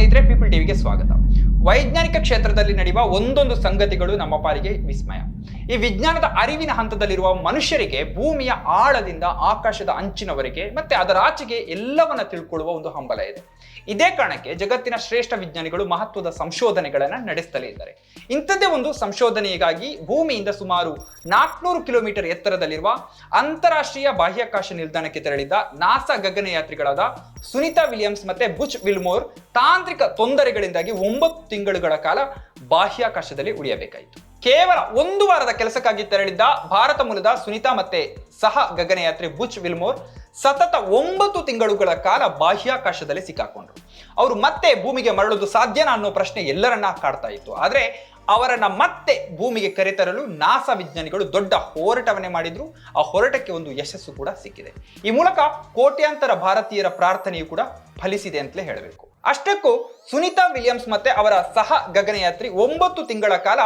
ಸ್ನೇಹಿತರೆ ಪೀಪಲ್ ಟಿವಿಗೆ ಸ್ವಾಗತ. ವೈಜ್ಞಾನಿಕ ಕ್ಷೇತ್ರದಲ್ಲಿ ನಡೆಯುವ ಒಂದೊಂದು ಸಂಗತಿಗಳು ನಮ್ಮ ಪಾಲಿಗೆ ವಿಸ್ಮಯ. ಈ ವಿಜ್ಞಾನದ ಅರಿವಿನ ಹಂತದಲ್ಲಿರುವ ಮನುಷ್ಯರಿಗೆ ಭೂಮಿಯ ಆಳದಿಂದ ಆಕಾಶದ ಅಂಚಿನವರೆಗೆ ಮತ್ತೆ ಅದರ ಆಚೆಗೆ ಎಲ್ಲವನ್ನ ತಿಳ್ಕೊಳ್ಳುವ ಒಂದು ಹಂಬಲ ಇದೆ. ಇದೇ ಕಾರಣಕ್ಕೆ ಜಗತ್ತಿನ ಶ್ರೇಷ್ಠ ವಿಜ್ಞಾನಿಗಳು ಮಹತ್ವದ ಸಂಶೋಧನೆಗಳನ್ನ ನಡೆಸ್ತಲೇ ಇದ್ದಾರೆ. ಇಂಥದ್ದೇ ಒಂದು ಸಂಶೋಧನೆಗಾಗಿ ಭೂಮಿಯಿಂದ ಸುಮಾರು ನಾಲ್ಕುನೂರು ಕಿಲೋಮೀಟರ್ ಎತ್ತರದಲ್ಲಿರುವ ಅಂತಾರಾಷ್ಟ್ರೀಯ ಬಾಹ್ಯಾಕಾಶ ನಿಲ್ದಾಣಕ್ಕೆ ತೆರಳಿದ ನಾಸಾ ಗಗನಯಾತ್ರಿಗಳಾದ ಸುನಿತಾ ವಿಲಿಯಮ್ಸ್ ಮತ್ತೆ ಬುಚ್ ವಿಲ್ಮೋರ್ ತಾಂತ್ರಿಕ ತೊಂದರೆಗಳಿಂದಾಗಿ ಒಂಬತ್ತು ತಿಂಗಳುಗಳ ಕಾಲ ಬಾಹ್ಯಾಕಾಶದಲ್ಲಿ ಉಳಿಯಬೇಕಾಯಿತು. ಕೇವಲ ಒಂದು ವಾರದ ಕೆಲಸಕ್ಕಾಗಿ ತೆರಳಿದ್ದ ಭಾರತ ಮೂಲದ ಸುನಿತಾ ಮತ್ತೆ ಸಹ ಗಗನಯಾತ್ರಿ ಬುಚ್ ವಿಲ್ಮೋರ್ ಸತತ ಒಂಬತ್ತು ತಿಂಗಳುಗಳ ಕಾಲ ಬಾಹ್ಯಾಕಾಶದಲ್ಲಿ ಸಿಕ್ಕಾಕೊಂಡ್ರು. ಅವರು ಮತ್ತೆ ಭೂಮಿಗೆ ಮರಳೋದು ಸಾಧ್ಯನಾ ಅನ್ನೋ ಪ್ರಶ್ನೆ ಎಲ್ಲರನ್ನ ಕಾಡ್ತಾ ಇತ್ತು. ಆದ್ರೆ ಅವರನ್ನ ಮತ್ತೆ ಭೂಮಿಗೆ ಕರೆತರಲು ನಾಸಾ ವಿಜ್ಞಾನಿಗಳು ದೊಡ್ಡ ಹೋರಾಟವನ್ನೇ ಮಾಡಿದ್ರು. ಆ ಹೋರಾಟಕ್ಕೆ ಒಂದು ಯಶಸ್ಸು ಕೂಡ ಸಿಕ್ಕಿದೆ. ಈ ಮೂಲಕ ಕೋಟ್ಯಾಂತರ ಭಾರತೀಯರ ಪ್ರಾರ್ಥನೆಯು ಕೂಡ ಫಲಿಸಿದೆ ಅಂತಲೇ ಹೇಳಬೇಕು. ಅಷ್ಟಕ್ಕೂ ಸುನಿತಾ ವಿಲಿಯಮ್ಸ್ ಮತ್ತೆ ಅವರ ಸಹ ಗಗನಯಾತ್ರಿ ಒಂಬತ್ತು ತಿಂಗಳ ಕಾಲ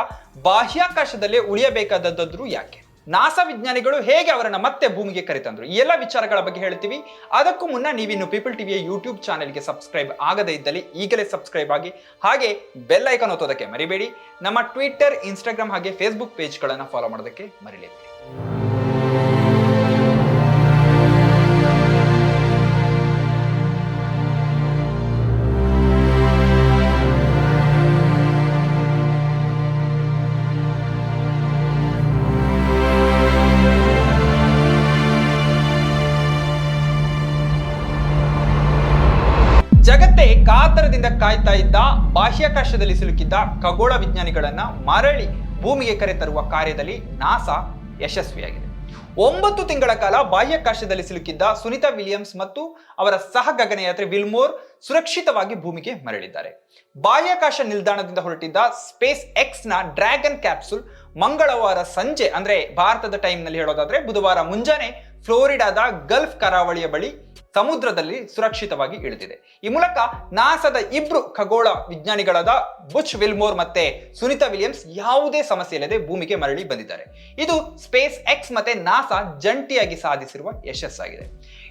ಬಾಹ್ಯಾಕಾಶದಲ್ಲೇ ಉಳಿಯಬೇಕಾದದ್ದಾದ್ರೂ ಯಾಕೆ? ನಾಸಾ ವಿಜ್ಞಾನಿಗಳು ಹೇಗೆ ಅವರನ್ನು ಮತ್ತೆ ಭೂಮಿಗೆ ಕರೆತಂದ್ರು? ಈ ಎಲ್ಲ ವಿಚಾರಗಳ ಬಗ್ಗೆ ಹೇಳ್ತೀವಿ. ಅದಕ್ಕೂ ಮುನ್ನ ನೀವಿನ್ನು ಪೀಪಲ್ ಟಿವಿಯ ಯೂಟ್ಯೂಬ್ ಚಾನೆಲ್ಗೆ ಸಬ್ಸ್ಕ್ರೈಬ್ ಆಗದೇ ಇದ್ದಲ್ಲಿ ಈಗಲೇ ಸಬ್ಸ್ಕ್ರೈಬ್ ಆಗಿ ಹಾಗೆ ಬೆಲ್ ಐಕಾನ್ ಒತ್ತೋದಕ್ಕೆ ಮರಿಬೇಡಿ. ನಮ್ಮ ಟ್ವಿಟರ್, ಇನ್ಸ್ಟಾಗ್ರಾಮ್ ಹಾಗೆ ಫೇಸ್ಬುಕ್ ಪೇಜ್ಗಳನ್ನು ಫಾಲೋ ಮಾಡೋದಕ್ಕೆ ಮರಿಲೇಬೇಡಿ. ಜಗತ್ತೇ ಕಾತರದಿಂದ ಕಾಯ್ತಾ ಇದ್ದ ಬಾಹ್ಯಾಕಾಶದಲ್ಲಿ ಸಿಲುಕಿದ್ದ ಖಗೋಳ ವಿಜ್ಞಾನಿಗಳನ್ನ ಮರಳಿ ಭೂಮಿಗೆ ಕರೆ ತರುವ ಕಾರ್ಯದಲ್ಲಿ ನಾಸಾ ಯಶಸ್ವಿಯಾಗಿದೆ. ಒಂಬತ್ತು ತಿಂಗಳ ಕಾಲ ಬಾಹ್ಯಾಕಾಶದಲ್ಲಿ ಸಿಲುಕಿದ್ದ ಸುನಿತಾ ವಿಲಿಯಮ್ಸ್ ಮತ್ತು ಅವರ ಸಹ ಗಗನಯಾತ್ರಿ ವಿಲ್ಮೋರ್ ಸುರಕ್ಷಿತವಾಗಿ ಭೂಮಿಗೆ ಮರಳಿದ್ದಾರೆ. ಬಾಹ್ಯಾಕಾಶ ನಿಲ್ದಾಣದಿಂದ ಹೊರಟಿದ್ದ ಸ್ಪೇಸ್ ಎಕ್ಸ್ನ ಡ್ರ್ಯಾಗನ್ ಕ್ಯಾಪ್ಸುಲ್ ಮಂಗಳವಾರ ಸಂಜೆ, ಅಂದ್ರೆ ಭಾರತದ ಟೈಮ್ನಲ್ಲಿ ಹೇಳೋದಾದ್ರೆ ಬುಧವಾರ ಮುಂಜಾನೆ ಫ್ಲೋರಿಡಾದ ಗಲ್ಫ್ ಕರಾವಳಿಯ ಬಳಿ ಸಮುದ್ರದಲ್ಲಿ ಸುರಕ್ಷಿತವಾಗಿ ಇಳಿದಿದೆ. ಈ ಮೂಲಕ ನಾಸಾದ ಇಬ್ರು ಖಗೋಳ ವಿಜ್ಞಾನಿಗಳಾದ ಬುಚ್ ವಿಲ್ಮೋರ್ ಮತ್ತೆ ಸುನಿತಾ ವಿಲಿಯಮ್ಸ್ ಯಾವುದೇ ಸಮಸ್ಯೆ ಇಲ್ಲದೆ ಭೂಮಿಗೆ ಮರಳಿ ಬಂದಿದ್ದಾರೆ. ಇದು ಸ್ಪೇಸ್ ಎಕ್ಸ್ ಮತ್ತೆ ನಾಸಾ ಜಂಟಿಯಾಗಿ ಸಾಧಿಸಿರುವ ಯಶಸ್ಸಾಗಿದೆ.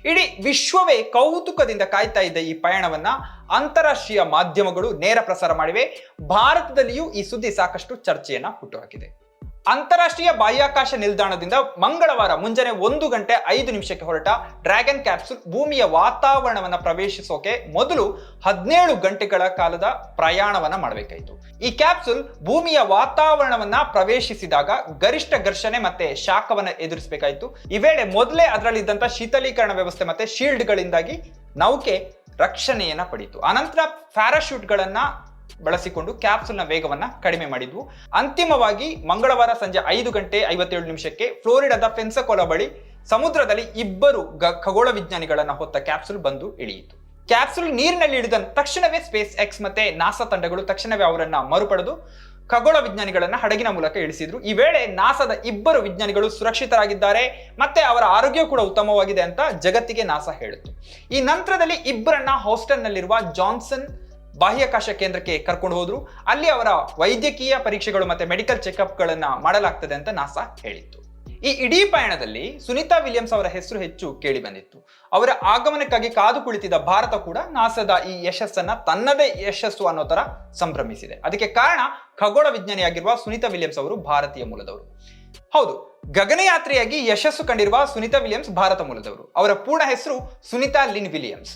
ಇಡೀ ವಿಶ್ವವೇ ಕೌತುಕದಿಂದ ಕಾಯ್ತಾ ಇದ್ದ ಈ ಪಯಣವನ್ನ ಅಂತಾರಾಷ್ಟ್ರೀಯ ಮಾಧ್ಯಮಗಳು ನೇರ ಪ್ರಸಾರ ಮಾಡಿವೆ. ಭಾರತದಲ್ಲಿಯೂ ಈ ಸುದ್ದಿ ಸಾಕಷ್ಟು ಚರ್ಚೆಯನ್ನ ಹುಟ್ಟುಹಾಕಿದೆ ಅಂತಾರಾಷ್ಟ್ರೀಯ ಬಾಹ್ಯಾಕಾಶ ನಿಲ್ದಾಣದಿಂದ ಮಂಗಳವಾರ ಮುಂಜಾನೆ ಒಂದು ಗಂಟೆ ಐದು ನಿಮಿಷಕ್ಕೆ ಹೊರಟ ಡ್ರ್ಯಾಗನ್ ಕ್ಯಾಪ್ಸೂಲ್ ಭೂಮಿಯ ವಾತಾವರಣವನ್ನ ಪ್ರವೇಶಿಸೋಕೆ ಮೊದಲು ಹದಿನೇಳು ಗಂಟೆಗಳ ಕಾಲದ ಪ್ರಯಾಣವನ್ನ ಮಾಡಬೇಕಾಯಿತು. ಈ ಕ್ಯಾಪ್ಸೂಲ್ ಭೂಮಿಯ ವಾತಾವರಣವನ್ನ ಪ್ರವೇಶಿಸಿದಾಗ ಗರಿಷ್ಠ ಘರ್ಷಣೆ ಮತ್ತೆ ಶಾಖವನ್ನ ಎದುರಿಸಬೇಕಾಯಿತು. ಈ ವೇಳೆ ಮೊದಲೇ ಅದರಲ್ಲಿದ್ದಂಥ ಶೀತಲೀಕರಣ ವ್ಯವಸ್ಥೆ ಮತ್ತೆ ಶೀಲ್ಡ್ಗಳಿಂದಾಗಿ ನೌಕೆ ರಕ್ಷಣೆಯನ್ನ ಪಡೆಯಿತು ಆನಂತರ ಪ್ಯಾರಾಶೂಟ್ಗಳನ್ನ ಬಳಸಿಕೊಂಡು ಕ್ಯಾಪ್ಸುಲ್ನ ವೇಗವನ್ನ ಕಡಿಮೆ ಮಾಡಿದ್ವು. ಅಂತಿಮವಾಗಿ ಮಂಗಳವಾರ ಸಂಜೆ ಐದು ಗಂಟೆ ಐವತ್ತೇಳು ನಿಮಿಷಕ್ಕೆ ಫ್ಲೋರಿಡಾದ ಫೆನ್ಸಕೋಲ ಬಳಿ ಸಮುದ್ರದಲ್ಲಿ ಇಬ್ಬರು ಗ- ಖಗೋಳ ವಿಜ್ಞಾನಿಗಳನ್ನ ಹೊತ್ತ ಕ್ಯಾಪ್ಸುಲ್ ಬಂದು ಇಳಿಯಿತು. ಕ್ಯಾಪ್ಸುಲ್ ನೀರಿನಲ್ಲಿ ಇಳಿದ ತಕ್ಷಣವೇ ಸ್ಪೇಸ್ ಎಕ್ಸ್ ಮತ್ತೆ ನಾಸಾ ತಂಡಗಳು ತಕ್ಷಣವೇ ಅವರನ್ನ ಮರುಪಡೆದು ಖಗೋಳ ವಿಜ್ಞಾನಿಗಳನ್ನ ಹಡಗಿನ ಮೂಲಕ ಇಳಿಸಿದ್ರು. ಈ ವೇಳೆ ನಾಸಾದ ಇಬ್ಬರು ವಿಜ್ಞಾನಿಗಳು ಸುರಕ್ಷಿತರಾಗಿದ್ದಾರೆ. ಮತ್ತೆ ಅವರ ಆರೋಗ್ಯ ಕೂಡ ಉತ್ತಮವಾಗಿದೆ ಅಂತ ಜಗತ್ತಿಗೆ ನಾಸಾ ಹೇಳಿತು ಈ ನಂತರದಲ್ಲಿ ಇಬ್ಬರನ್ನ ಹಾಸ್ಟೆಲ್ನಲ್ಲಿರುವ ಜಾನ್ಸನ್ ಬಾಹ್ಯಾಕಾಶ ಕೇಂದ್ರಕ್ಕೆ ಕರ್ಕೊಂಡು ಹೋದ್ರು. ಅಲ್ಲಿ ಅವರ ವೈದ್ಯಕೀಯ ಪರೀಕ್ಷೆಗಳು ಮತ್ತೆ ಮೆಡಿಕಲ್ ಚೆಕಪ್ಗಳನ್ನ ಮಾಡಲಾಗ್ತದೆ ಅಂತ ನಾಸಾ ಹೇಳಿತ್ತು. ಈ ಇಡೀ ಪಯಣದಲ್ಲಿ ಸುನಿತಾ ವಿಲಿಯಮ್ಸ್ ಅವರ ಹೆಸರು ಹೆಚ್ಚು ಕೇಳಿ ಬಂದಿತ್ತು. ಅವರ ಆಗಮನಕ್ಕಾಗಿ ಕಾದು ಕುಳಿತಿದ್ದ ಭಾರತ ಕೂಡ ನಾಸಾದ ಈ ಯಶಸ್ಸನ್ನ ತನ್ನದೇ ಯಶಸ್ಸು ಅನ್ನೋ ತರ ಸಂಭ್ರಮಿಸಿದೆ. ಅದಕ್ಕೆ ಕಾರಣ ಖಗೋಳ ವಿಜ್ಞಾನಿಯಾಗಿರುವ ಸುನಿತಾ ವಿಲಿಯಮ್ಸ್ ಅವರು ಭಾರತೀಯ ಮೂಲದವರು. ಹೌದು, ಗಗನಯಾತ್ರೆಯಾಗಿ ಯಶಸ್ಸು ಕಂಡಿರುವ ಸುನಿತಾ ವಿಲಿಯಮ್ಸ್ ಭಾರತ ಮೂಲದವರು. ಅವರ ಪೂರ್ಣ ಹೆಸರು ಸುನಿತಾ ಲಿನ್ ವಿಲಿಯಮ್ಸ್.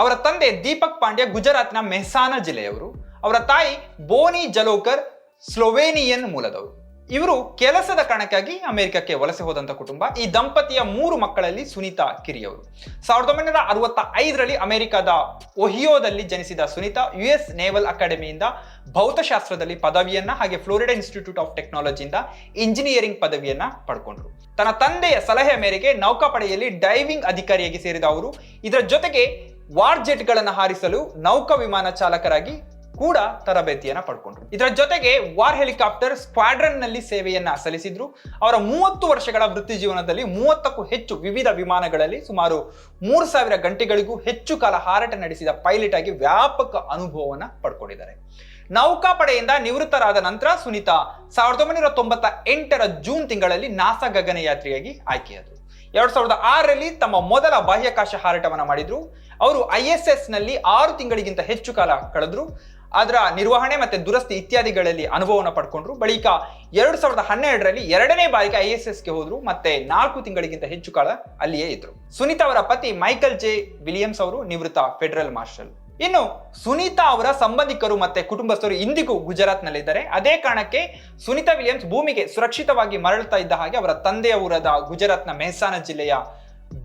ಅವರ ತಂದೆ ದೀಪಕ್ ಪಾಂಡ್ಯ ಗುಜರಾತ್ನ ಮೆಹಸಾನ ಜಿಲ್ಲೆಯವರು, ಅವರ ತಾಯಿ ಬೋನಿ ಜಲೋಕರ್ ಸ್ಲೋವೇನಿಯನ್ ಮೂಲದವರು. ಇವರು ಕೆಲಸದ ಕಾರಣಕ್ಕಾಗಿ ಅಮೆರಿಕಕ್ಕೆ ವಲಸೆ ಹೋದಂತ ಕುಟುಂಬ. ಈ ದಂಪತಿಯ ಮೂರು ಮಕ್ಕಳಲ್ಲಿ ಸುನೀತಾ ಕಿರಿಯವರು. ಸಾವಿರದ ಒಂಬೈನೂರ ಅರವತ್ತ ಐದರಲ್ಲಿ ಅಮೆರಿಕದ ಒಹಿಯೋದಲ್ಲಿ ಜನಿಸಿದ ಸುನೀತಾ ಯು ಎಸ್ ನೇವಲ್ ಅಕಾಡೆಮಿಯಿಂದ ಭೌತಶಾಸ್ತ್ರದಲ್ಲಿ ಪದವಿಯನ್ನ ಹಾಗೆ ಫ್ಲೋರಿಡಾ ಇನ್ಸ್ಟಿಟ್ಯೂಟ್ ಆಫ್ ಟೆಕ್ನಾಲಜಿಯಿಂದ ಇಂಜಿನಿಯರಿಂಗ್ ಪದವಿಯನ್ನ ಪಡ್ಕೊಂಡ್ರು. ತನ್ನ ತಂದೆಯ ಸಲಹೆ ಮೇರೆಗೆ ನೌಕಾಪಡೆಯಲ್ಲಿ ಡೈವಿಂಗ್ ಅಧಿಕಾರಿಯಾಗಿ ಸೇರಿದ ಅವರು. ಇದರ ಜೊತೆಗೆ ವಾರ್ ಜೆಟ್ಗಳನ್ನು ಹಾರಿಸಲು ನೌಕಾ ವಿಮಾನ ಚಾಲಕರಾಗಿ ಕೂಡ ತರಬೇತಿಯನ್ನ ಪಡ್ಕೊಂಡ್ರು. ಇದರ ಜೊತೆಗೆ ವಾರ್ ಹೆಲಿಕಾಪ್ಟರ್ ಸ್ಕ್ವಾಡ್ರನ್ನಲ್ಲಿ ಸೇವೆಯನ್ನ ಸಲ್ಲಿಸಿದ್ರು. ಅವರ ಮೂವತ್ತು ವರ್ಷಗಳ ವೃತ್ತಿ ಜೀವನದಲ್ಲಿ ಮೂವತ್ತಕ್ಕೂ ಹೆಚ್ಚು ವಿವಿಧ ವಿಮಾನಗಳಲ್ಲಿ ಸುಮಾರು ಮೂರು ಸಾವಿರ ಗಂಟೆಗಳಿಗೂ ಹೆಚ್ಚು ಕಾಲ ಹಾರಾಟ ನಡೆಸಿದ ಪೈಲಟ್ ಆಗಿ ವ್ಯಾಪಕ ಅನುಭವವನ್ನ ಪಡ್ಕೊಂಡಿದ್ದಾರೆ. ನೌಕಾಪಡೆಯಿಂದ ನಿವೃತ್ತರಾದ ನಂತರ ಸುನೀತಾ ಸಾವಿರದ ಒಂಬೈನೂರ ತೊಂಬತ್ತ ಎಂಟರ ಜೂನ್ ತಿಂಗಳಲ್ಲಿ ನಾಸಾ ಗಗನಯಾತ್ರಿಯಾಗಿ ಆಯ್ಕೆಯಾದರು. ಎರಡ್ ಸಾವಿರದ ಆರರಲ್ಲಿ ತಮ್ಮ ಮೊದಲ ಬಾಹ್ಯಾಕಾಶ ಹಾರಾಟವನ್ನ ಮಾಡಿದ್ರು. ಅವರು ಐ ಎಸ್ ಎಸ್ನಲ್ಲಿ ಆರು ತಿಂಗಳಿಗಿಂತ ಹೆಚ್ಚು ಕಾಲ ಕಳೆದ್ರು. ಅದರ ನಿರ್ವಹಣೆ ಮತ್ತೆ ದುರಸ್ತಿ ಇತ್ಯಾದಿಗಳಲ್ಲಿ ಅನುಭವವನ್ನು ಪಡ್ಕೊಂಡ್ರು. ಬಳಿಕ ಎರಡ್ ಸಾವಿರದ ಹನ್ನೆರಡರಲ್ಲಿ ಎರಡನೇ ಬಾರಿಗೆ ಐ ಎಸ್ ಎಸ್ಗೆ ಹೋದ್ರು. ಮತ್ತೆ ನಾಲ್ಕು ತಿಂಗಳಿಗಿಂತ ಹೆಚ್ಚು ಕಾಲ ಅಲ್ಲಿಯೇ ಇದ್ರು. ಸುನೀತಾ ಅವರ ಪತಿ ಮೈಕಲ್ ಜೆ ವಿಲಿಯಮ್ಸ್ ಅವರು ನಿವೃತ್ತ ಫೆಡರಲ್ ಮಾರ್ಷಲ್. ಇನ್ನು ಸುನೀತಾ ಅವರ ಸಂಬಂಧಿಕರು ಮತ್ತೆ ಕುಟುಂಬಸ್ಥರು ಇಂದಿಗೂ ಗುಜರಾತ್ನಲ್ಲಿದ್ದಾರೆ. ಅದೇ ಕಾರಣಕ್ಕೆ ಸುನೀತಾ ವಿಲಿಯಮ್ಸ್ ಭೂಮಿಗೆ ಸುರಕ್ಷಿತವಾಗಿ ಮರಳುತ್ತಾ ಇದ್ದ ಹಾಗೆ ಅವರ ತಂದೆಯ ಗುಜರಾತ್ ಗುಜರಾತ್ನ ಮೆಹಸಾನ ಜಿಲ್ಲೆಯ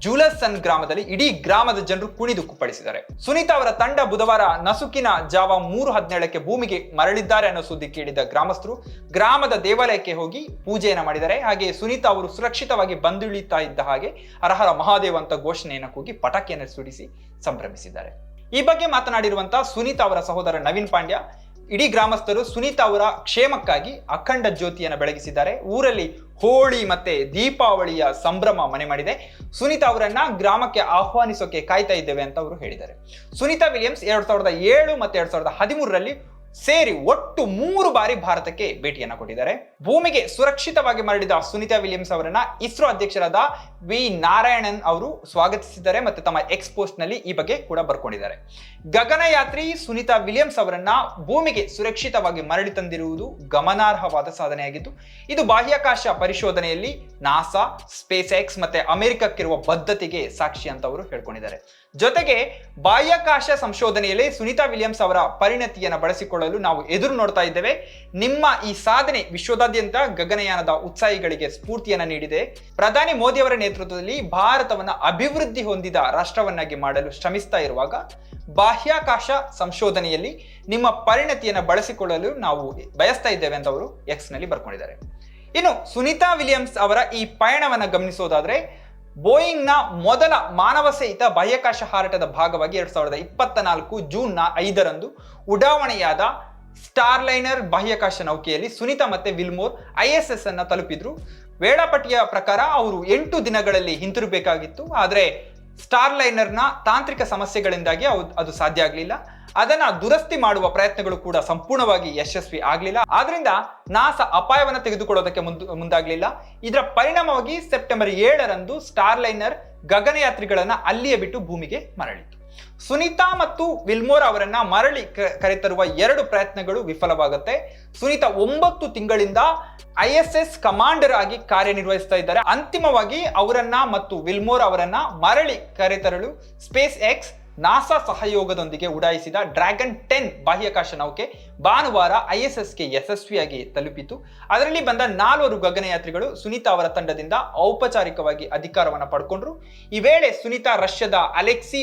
ಜುಲಸನ್ ಗ್ರಾಮದಲ್ಲಿ ಇಡೀ ಗ್ರಾಮದ ಜನರು ಕುಣಿದು ಕುಪ್ಪಳಿಸಿದ್ದಾರೆ. ಸುನೀತಾ ಅವರ ತಂಡ ಬುಧವಾರ ನಸುಕಿನ ಜಾವ ಮೂರು ಹದಿನೇಳಕ್ಕೆ ಭೂಮಿಗೆ ಮರಳಿದ್ದಾರೆ ಅನ್ನೋ ಸುದ್ದಿ ಕೇಳಿದ ಗ್ರಾಮಸ್ಥರು ಗ್ರಾಮದ ದೇವಾಲಯಕ್ಕೆ ಹೋಗಿ ಪೂಜೆಯನ್ನು ಮಾಡಿದ್ದಾರೆ. ಹಾಗೆ ಸುನೀತಾ ಅವರು ಸುರಕ್ಷಿತವಾಗಿ ಬಂದಿಳಿತಾ ಇದ್ದ ಹಾಗೆ ಅರ್ಹರ ಮಹಾದೇವ ಅಂತ ಘೋಷಣೆಯನ್ನು ಕೂಗಿ ಪಟಾಕಿಯನ್ನು ಸುಡಿಸಿ ಸಂಭ್ರಮಿಸಿದ್ದಾರೆ. ಈ ಬಗ್ಗೆ ಮಾತನಾಡಿರುವಂತಹ ಸುನೀತಾ ಅವರ ಸಹೋದರ ನವೀನ್ ಪಾಂಡ್ಯ, ಇಡೀ ಗ್ರಾಮಸ್ಥರು ಸುನೀತಾ ಅವರ ಕ್ಷೇಮಕ್ಕಾಗಿ ಅಖಂಡ ಜ್ಯೋತಿಯನ್ನು ಬೆಳಗಿಸಿದ್ದಾರೆ. ಊರಲ್ಲಿ ಹೋಳಿ ಮತ್ತೆ ದೀಪಾವಳಿಯ ಸಂಭ್ರಮ ಮನೆ ಮಾಡಿದೆ. ಸುನೀತಾ ಅವರನ್ನ ಗ್ರಾಮಕ್ಕೆ ಆಹ್ವಾನಿಸೋಕೆ ಕಾಯ್ತಾ ಇದ್ದೇವೆ ಅಂತ ಅವರು ಹೇಳಿದ್ದಾರೆ. ಸುನೀತಾ ವಿಲಿಯಮ್ಸ್ ಎರಡ್ ಸಾವಿರದ ಏಳು ಮತ್ತೆ ಎರಡ್ ಸಾವಿರದ ಹದಿಮೂರರಲ್ಲಿ ಸೇರಿ ಒಟ್ಟು ಮೂರು ಬಾರಿ ಭಾರತಕ್ಕೆ ಭೇಟಿಯನ್ನು ಕೊಟ್ಟಿದ್ದಾರೆ. ಭೂಮಿಗೆ ಸುರಕ್ಷಿತವಾಗಿ ಮರಳಿದ ಸುನಿತಾ ವಿಲಿಯಮ್ಸ್ ಅವರನ್ನ ಇಸ್ರೋ ಅಧ್ಯಕ್ಷರಾದ ವಿ ನಾರಾಯಣನ್ ಅವರು ಸ್ವಾಗತಿಸಿದ್ದಾರೆ ಮತ್ತು ತಮ್ಮ ಎಕ್ಸ್ ಪೋಸ್ಟ್ನಲ್ಲಿ ಈ ಬಗ್ಗೆ ಕೂಡ ಬರ್ಕೊಂಡಿದ್ದಾರೆ. ಗಗನಯಾತ್ರಿ ಸುನಿತಾ ವಿಲಿಯಮ್ಸ್ ಅವರನ್ನ ಭೂಮಿಗೆ ಸುರಕ್ಷಿತವಾಗಿ ಮರಳಿ ತಂದಿರುವುದು ಗಮನಾರ್ಹವಾದ ಸಾಧನೆಯಾಗಿದ್ದು ಇದು ಬಾಹ್ಯಾಕಾಶ ಪರಿಶೋಧನೆಯಲ್ಲಿ ನಾಸಾ, ಸ್ಪೇಸ್ ಎಕ್ಸ್ ಮತ್ತೆ ಅಮೆರಿಕಕ್ಕಿರುವ ಬದ್ಧತೆಗೆ ಸಾಕ್ಷಿ ಅಂತ ಅವರು ಹೇಳ್ಕೊಂಡಿದ್ದಾರೆ. ಜೊತೆಗೆ ಬಾಹ್ಯಾಕಾಶ ಸಂಶೋಧನೆಯಲ್ಲಿ ಸುನೀತಾ ವಿಲಿಯಮ್ಸ್ ಅವರ ಪರಿಣತಿಯನ್ನು ಬಳಸಿಕೊಳ್ಳಲು ನಾವು ಎದುರು ನೋಡ್ತಾ ಇದ್ದೇವೆ. ನಿಮ್ಮ ಈ ಸಾಧನೆ ವಿಶ್ವದಾದ್ಯಂತ ಗಗನಯಾನದ ಉತ್ಸಾಹಿಗಳಿಗೆ ಸ್ಫೂರ್ತಿಯನ್ನ ನೀಡಿದೆ. ಪ್ರಧಾನಿ ಮೋದಿ ಅವರ ನೇತೃತ್ವದಲ್ಲಿ ಭಾರತವನ್ನು ಅಭಿವೃದ್ಧಿ ಹೊಂದಿದ ರಾಷ್ಟ್ರವನ್ನಾಗಿ ಮಾಡಲು ಶ್ರಮಿಸ್ತಾ ಇರುವಾಗ ಬಾಹ್ಯಾಕಾಶ ಸಂಶೋಧನೆಯಲ್ಲಿ ನಿಮ್ಮ ಪರಿಣತಿಯನ್ನು ಬಳಸಿಕೊಳ್ಳಲು ನಾವು ಬಯಸ್ತಾ ಇದ್ದೇವೆ ಅಂತ ಅವರು ಎಕ್ಸ್ನಲ್ಲಿ ಬರ್ಕೊಂಡಿದ್ದಾರೆ. ಇನ್ನು ಸುನೀತಾ ವಿಲಿಯಮ್ಸ್ ಅವರ ಈ ಪಯಣವನ್ನು ಗಮನಿಸೋದಾದ್ರೆ ಬೋಯಿಂಗ್ನ ಮೊದಲ ಮಾನವ ಸಹಿತ ಬಾಹ್ಯಾಕಾಶ ಹಾರಾಟದ ಭಾಗವಾಗಿ ಎರಡ್ ಸಾವಿರದ ಇಪ್ಪತ್ತ ನಾಲ್ಕು ಜೂನ್ನ ಐದರಂದು ಉಡಾವಣೆಯಾದ ಸ್ಟಾರ್ಲೈನರ್ ಬಾಹ್ಯಾಕಾಶ ನೌಕೆಯಲ್ಲಿ ಸುನಿತಾ ಮತ್ತೆ ವಿಲ್ಮೋರ್ ಐ ಎಸ್ ಎಸ್ ಅನ್ನ ತಲುಪಿದ್ರು. ವೇಳಾಪಟ್ಟಿಯ ಪ್ರಕಾರ ಅವರು ಎಂಟು ದಿನಗಳಲ್ಲಿ ಹಿಂತಿರುಗಬೇಕಾಗಿತ್ತು. ಆದರೆ ಸ್ಟಾರ್ಲೈನರ್ನ ತಾಂತ್ರಿಕ ಸಮಸ್ಯೆಗಳಿಂದಾಗಿ ಅದು ಸಾಧ್ಯ ಆಗಲಿಲ್ಲ. ಅದನ್ನ ದುರಸ್ತಿ ಮಾಡುವ ಪ್ರಯತ್ನಗಳು ಕೂಡ ಸಂಪೂರ್ಣವಾಗಿ ಯಶಸ್ವಿ ಆಗಲಿಲ್ಲ. ಆದ್ರಿಂದ ನಾಸ ಅಪಾಯವನ್ನು ತೆಗೆದುಕೊಳ್ಳೋದಕ್ಕೆ ಮುಂದಾಗ್ಲಿಲ್ಲ. ಇದರ ಪರಿಣಾಮವಾಗಿ ಸೆಪ್ಟೆಂಬರ್ ಏಳರಂದು ಸ್ಟಾರ್ಲೈನರ್ ಗಗನಯಾತ್ರಿಗಳನ್ನ ಅಲ್ಲಿಯೇ ಬಿಟ್ಟು ಭೂಮಿಗೆ ಮರಳಿತು. ಸುನೀತಾ ಮತ್ತು ವಿಲ್ಮೋರ್ ಅವರನ್ನ ಮರಳಿ ಕರೆತರುವ ಎರಡು ಪ್ರಯತ್ನಗಳು ವಿಫಲವಾಗುತ್ತೆ. ಸುನೀತಾ ಒಂಬತ್ತು ತಿಂಗಳಿಂದ ಐ ಎಸ್ ಎಸ್ ಕಮಾಂಡರ್ ಆಗಿ ಕಾರ್ಯನಿರ್ವಹಿಸ್ತಾ ಇದ್ದಾರೆ. ಅಂತಿಮವಾಗಿ ಅವರನ್ನ ಮತ್ತು ವಿಲ್ಮೋರ್ ಅವರನ್ನ ಮರಳಿ ಕರೆತರಲು ಸ್ಪೇಸ್ ಎಕ್ಸ್ ನಾಸಾ ಸಹಯೋಗದೊಂದಿಗೆ ಉಡಾಯಿಸಿದ ಡ್ರ್ಯಾಗನ್ ಟೆನ್ ಬಾಹ್ಯಾಕಾಶ ನೌಕೆ ಭಾನುವಾರ ಐ ಎಸ್ ಎಸ್ಗೆ ಯಶಸ್ವಿಯಾಗಿ ತಲುಪಿತು. ಅದರಲ್ಲಿ ಬಂದ ನಾಲ್ವರು ಗಗನಯಾತ್ರಿಗಳು ಸುನೀತಾ ಅವರ ತಂಡದಿಂದ ಔಪಚಾರಿಕವಾಗಿ ಅಧಿಕಾರವನ್ನು ಪಡ್ಕೊಂಡ್ರು. ಈ ವೇಳೆ ಸುನೀತಾ ರಷ್ಯಾದ ಅಲೆಕ್ಸಿ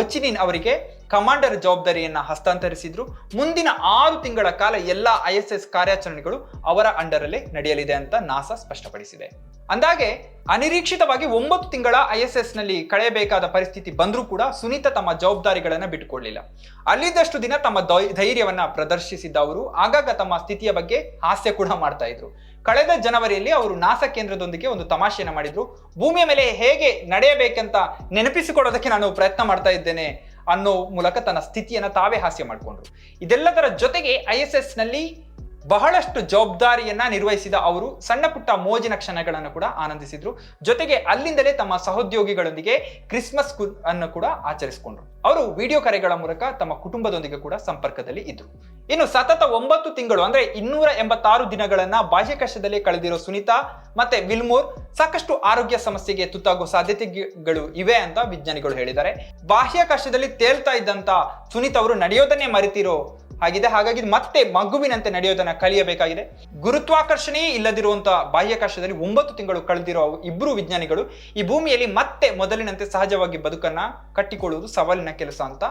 ಒಚಿನಿನ್ ಅವರಿಗೆ ಕಮಾಂಡರ್ ಜವಾಬ್ದಾರಿಯನ್ನ ಹಸ್ತಾಂತರಿಸಿದ್ರು. ಮುಂದಿನ ಆರು ತಿಂಗಳ ಕಾಲ ಎಲ್ಲ ಐ ಎಸ್ ಎಸ್ ಕಾರ್ಯಾಚರಣೆಗಳು ಅವರ ಅಂಡರಲ್ಲೇ ನಡೆಯಲಿದೆ ಅಂತ ನಾಸಾ ಸ್ಪಷ್ಟಪಡಿಸಿದೆ. ಅಂದಾಗೆ ಅನಿರೀಕ್ಷಿತವಾಗಿ ಒಂಬತ್ತು ತಿಂಗಳ ಐ ಎಸ್ ಎಸ್ನಲ್ಲಿ ಕಳೆಯಬೇಕಾದ ಪರಿಸ್ಥಿತಿ ಬಂದರೂ ಕೂಡ ಸುನೀತಾ ತಮ್ಮ ಜವಾಬ್ದಾರಿಗಳನ್ನ ಬಿಟ್ಟುಕೊಳ್ಳಿಲ್ಲ ಅಲ್ಲಿದ್ದಷ್ಟು ದಿನ ತಮ್ಮ ಧೈರ್ಯವನ್ನ ಪ್ರದರ್ಶಿಸಿದ್ದ ಅವರು ಆಗಾಗ ತಮ್ಮ ಸ್ಥಿತಿಯ ಬಗ್ಗೆ ಹಾಸ್ಯ ಕೂಡ ಮಾಡ್ತಾ ಇದ್ರು. ಕಳೆದ ಜನವರಿಯಲ್ಲಿ ಅವರು ನಾಸಾ ಕೇಂದ್ರದೊಂದಿಗೆ ಒಂದು ತಮಾಷೆಯನ್ನ ಮಾಡಿದ್ರು. ಭೂಮಿಯ ಮೇಲೆ ಹೇಗೆ ನಡೆಯಬೇಕಂತ ನೆನಪಿಸಿಕೊಳ್ಳೋದಕ್ಕೆ ನಾನು ಪ್ರಯತ್ನ ಮಾಡ್ತಾ ಇದ್ದೇನೆ. ಅನ್ನೋ ಮೂಲಕ ತನ್ನ ಸ್ಥಿತಿಯನ್ನು ತಾವೇ ಹಾಸ್ಯ ಮಾಡಿಕೊಂಡ್ರು. ಇದೆಲ್ಲದರ ಜೊತೆಗೆ ಐ ಎಸ್ ಎಸ್ನಲ್ಲಿ ಬಹಳಷ್ಟು ಜವಾಬ್ದಾರಿಯನ್ನ ನಿರ್ವಹಿಸಿದ ಅವರು ಸಣ್ಣ ಪುಟ್ಟ ಮೋಜಿನ ಕ್ಷಣಗಳನ್ನು ಕೂಡ ಆನಂದಿಸಿದ್ರು. ಜೊತೆಗೆ ಅಲ್ಲಿಂದಲೇ ತಮ್ಮ ಸಹೋದ್ಯೋಗಿಗಳೊಂದಿಗೆ ಕ್ರಿಸ್ಮಸ್ ಅನ್ನು ಕೂಡ ಆಚರಿಸಿಕೊಂಡ್ರು. ಅವರು ವಿಡಿಯೋ ಕರೆಗಳ ಮೂಲಕ ತಮ್ಮ ಕುಟುಂಬದೊಂದಿಗೆ ಕೂಡ ಸಂಪರ್ಕದಲ್ಲಿ ಇದ್ರು. ಇನ್ನು ಸತತ ಒಂಬತ್ತು ತಿಂಗಳು, ಅಂದ್ರೆ ಇನ್ನೂರ ಎಂಬತ್ತಾರು ದಿನಗಳನ್ನ ಬಾಹ್ಯಾಕಾಶದಲ್ಲಿ ಕಳೆದಿರೋ ಸುನೀತಾ ಮತ್ತೆ ವಿಲ್ಮೋರ್ ಸಾಕಷ್ಟು ಆರೋಗ್ಯ ಸಮಸ್ಯೆಗೆ ತುತ್ತಾಗುವ ಸಾಧ್ಯತೆಗಳು ಇವೆ ಅಂತ ವಿಜ್ಞಾನಿಗಳು ಹೇಳಿದ್ದಾರೆ. ಬಾಹ್ಯಾಕಾಶದಲ್ಲಿ ತೇಲ್ತಾ ಇದ್ದಂತ ಸುನಿತಾ ಅವರು ನಡೆಯೋದನ್ನೇ ಮರೆತಿರೋ ಆಗಿದೆ ಹಾಗಾಗಿ ಮತ್ತೆ ಮಗುವಿನಂತೆ ನಡೆಯೋದನ್ನ ಕಲಿಯಬೇಕಾಗಿದೆ. ಗುರುತ್ವಾಕರ್ಷಣೆಯೇ ಇಲ್ಲದಿರುವಂತಹ ಬಾಹ್ಯಾಕಾಶದಲ್ಲಿ ಒಂಬತ್ತು ತಿಂಗಳು ಕಳೆದಿರುವ ಇಬ್ಬರು ವಿಜ್ಞಾನಿಗಳು ಈ ಭೂಮಿಯಲ್ಲಿ ಮತ್ತೆ ಮೊದಲಿನಂತೆ ಸಹಜವಾಗಿ ಬದುಕನ್ನ ಕಟ್ಟಿಕೊಳ್ಳುವುದು ಸವಾಲಿನ ಕೆಲಸ ಅಂತ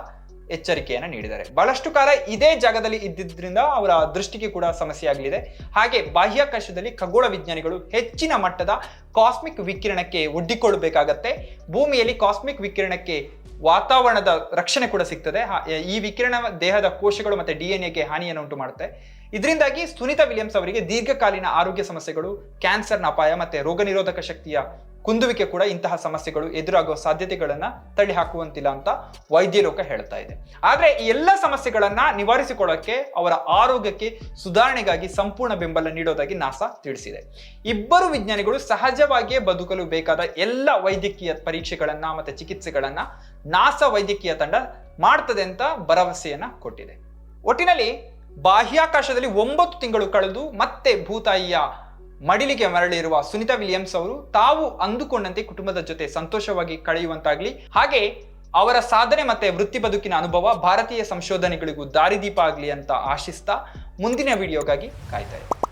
ಎಚ್ಚರಿಕೆಯನ್ನು ನೀಡಿದ್ದಾರೆ. ಬಹಳಷ್ಟು ಕಾಲ ಇದೇ ಜಾಗದಲ್ಲಿ ಇದ್ದಿದ್ದರಿಂದ ಅವರ ದೃಷ್ಟಿಗೆ ಕೂಡ ಸಮಸ್ಯೆ ಆಗಲಿದೆ. ಹಾಗೆ ಬಾಹ್ಯಾಕಾಶದಲ್ಲಿ ಖಗೋಳ ವಿಜ್ಞಾನಿಗಳು ಹೆಚ್ಚಿನ ಮಟ್ಟದ ಕಾಸ್ಮಿಕ್ ವಿಕಿರಣಕ್ಕೆ ಒಡ್ಡಿಕೊಳ್ಳಬೇಕಾಗತ್ತೆ. ಭೂಮಿಯಲ್ಲಿ ಕಾಸ್ಮಿಕ್ ವಿಕಿರಣಕ್ಕೆ ವಾತಾವರಣದ ರಕ್ಷಣೆ ಕೂಡ ಸಿಗ್ತದೆ. ಈ ವಿಕಿರಣ ದೇಹದ ಕೋಶಗಳು ಮತ್ತೆ ಡಿ ಎನ್ ಎಗೆ ಹಾನಿಯನ್ನು ಉಂಟು ಮಾಡುತ್ತೆ ಇದರಿಂದಾಗಿ ಸುನಿತಾ ವಿಲಿಯಮ್ಸ್ ಅವರಿಗೆ ದೀರ್ಘಕಾಲೀನ ಆರೋಗ್ಯ ಸಮಸ್ಯೆಗಳು, ಕ್ಯಾನ್ಸರ್ನ ಅಪಾಯ ಮತ್ತೆ ರೋಗ ನಿರೋಧಕ ಶಕ್ತಿಯ ಕುಂದುವಿಕೆ ಕೂಡ ಇಂತಹ ಸಮಸ್ಯೆಗಳು ಎದುರಾಗುವ ಸಾಧ್ಯತೆಗಳನ್ನ ತಳ್ಳಿ ಹಾಕುವಂತಿಲ್ಲ ಅಂತ ವೈದ್ಯ ಲೋಕ ಹೇಳ್ತಾ ಇದೆ. ಆದ್ರೆ ಈ ಎಲ್ಲ ಸಮಸ್ಯೆಗಳನ್ನ ನಿವಾರಿಸಿಕೊಳ್ಳಕ್ಕೆ ಅವರ ಆರೋಗ್ಯಕ್ಕೆ ಸುಧಾರಣೆಗಾಗಿ ಸಂಪೂರ್ಣ ಬೆಂಬಲ ನೀಡೋದಾಗಿ ನಾಸಾ ತಿಳಿಸಿದೆ. ಇಬ್ಬರು ವಿಜ್ಞಾನಿಗಳು ಸಹಜವಾಗಿಯೇ ಬದುಕಲು ಬೇಕಾದ ಎಲ್ಲ ವೈದ್ಯಕೀಯ ಪರೀಕ್ಷೆಗಳನ್ನ ಮತ್ತೆ ಚಿಕಿತ್ಸೆಗಳನ್ನ ನಾಸಾ ವೈದ್ಯಕೀಯ ತಂಡ ಮಾಡ್ತದೆ ಅಂತ ಭರವಸೆಯನ್ನ ಕೊಟ್ಟಿದೆ. ಒಟ್ಟಿನಲ್ಲಿ ಬಾಹ್ಯಾಕಾಶದಲ್ಲಿ ಒಂಬತ್ತು ತಿಂಗಳು ಕಳೆದು ಮತ್ತೆ ಭೂತಾಯಿಯ ಮಡಿಲಿಗೆ ಮರಳಿರುವ ಸುನಿತಾ ವಿಲಿಯಮ್ಸ್ ಅವರು ತಾವು ಅಂದುಕೊಂಡಂತೆ ಕುಟುಂಬದ ಜೊತೆ ಸಂತೋಷವಾಗಿ ಕಳೆಯುವಂತಾಗ್ಲಿ, ಹಾಗೆ ಅವರ ಸಾಧನೆ ಮತ್ತೆ ವೃತ್ತಿ ಬದುಕಿನ ಅನುಭವ ಭಾರತೀಯ ಸಂಶೋಧನೆಗಳಿಗೂ ದಾರಿದೀಪ ಆಗಲಿ ಅಂತ ಆಶಿಸ್ತಾ ಮುಂದಿನ ವಿಡಿಯೋಗಾಗಿ ಕಾಯ್ತಾ ಇದ್ದೀನಿ